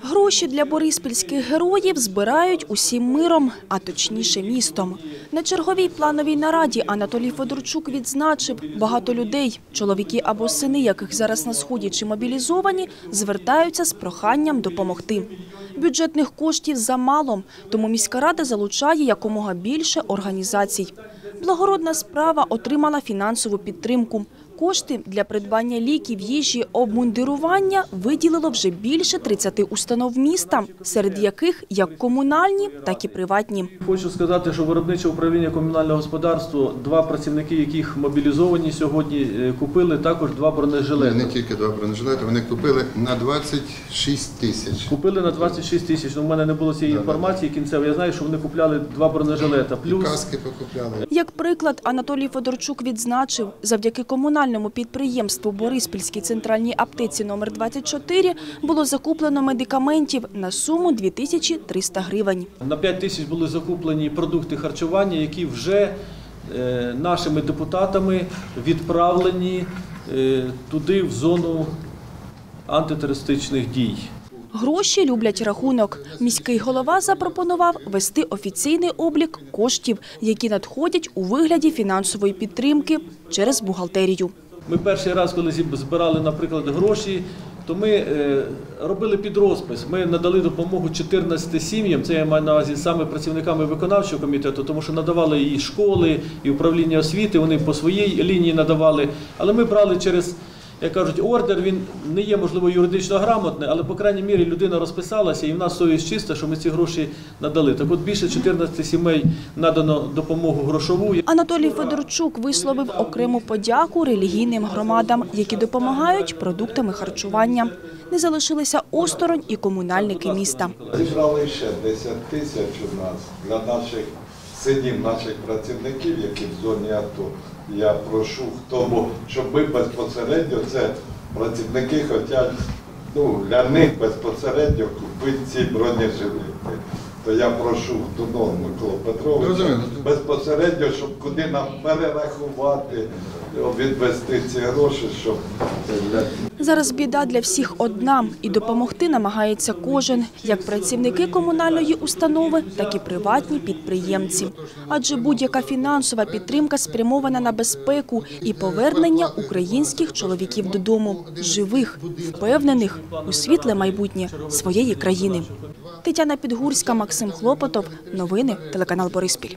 Гроші для бориспільських героїв збирають усім миром, а точніше містом. На черговій плановій нараді Анатолій Федорчук відзначив, багато людей, чоловіки або сини, яких зараз на сході чи мобілізовані, звертаються з проханням допомогти. Бюджетних коштів замало, тому міська рада залучає якомога більше організацій. Благородна справа отримала фінансову підтримку. Кошти для придбання ліків, їжі, обмундирування виділило вже більше 30 установ міста, серед яких як комунальні, так і приватні. Хочу сказати, що виробниче управління комунального господарства, два працівники, яких мобілізовані сьогодні, е, купили також два бронежилети. не тільки два бронежилети, вони купили на 26 тисяч. Купили на 26 тисяч. Ну, в мене не було цієї інформації кінцевої. Я знаю, що вони купляли два бронежилета. І Плюс каски покупляли. Як приклад, Анатолій Федорчук відзначив, завдяки комунальному підприємству Бориспільській центральній аптеці номер 24 було закуплено медикаментів на суму 2300 гривень. на 5 тисяч були закуплені продукти харчування, які вже е, нашими депутатами відправлені е, туди, в зону антитерористичних дій. Гроші люблять рахунок. Міський голова запропонував вести офіційний облік коштів, які надходять у вигляді фінансової підтримки через бухгалтерію. Ми перший раз, коли збирали, наприклад, гроші, то ми е, робили підрозпис. Ми надали допомогу 14 сім'ям, це я маю на увазі саме працівниками виконавчого комітету, тому що надавали і школи, і управління освіти, вони по своїй лінії надавали. Але ми брали через, як кажуть, ордер, він не є, можливо, юридично грамотний, але, по крайній мірі, людина розписалася, і в нас совість чиста, що ми ці гроші надали. Так от більше 14 сімей надано допомогу грошову. Анатолій Федорчук висловив окрему подяку релігійним громадам, які допомагають продуктами харчування. Не залишилися осторонь і комунальники міста. Зібрали ще 10 тисяч у нас для наших синів, наших працівників, які в зоні АТО. Я прошу, хто бо щоб ми безпосередньо це працівники хочуть ну, для них безпосередньо купити ці бронежилети. То я прошу Дунон Микола Петровича безпосередньо, щоб куди нам перерахувати, відвести ці гроші, щоб Зараз біда для всіх одна, і допомогти намагається кожен, як працівники комунальної установи, так і приватні підприємці. Адже будь-яка фінансова підтримка спрямована на безпеку і повернення українських чоловіків додому, живих, впевнених у світле майбутнє своєї країни. Тетяна Підгурська, Максим Хлопотов. Новини телеканал Бориспіль.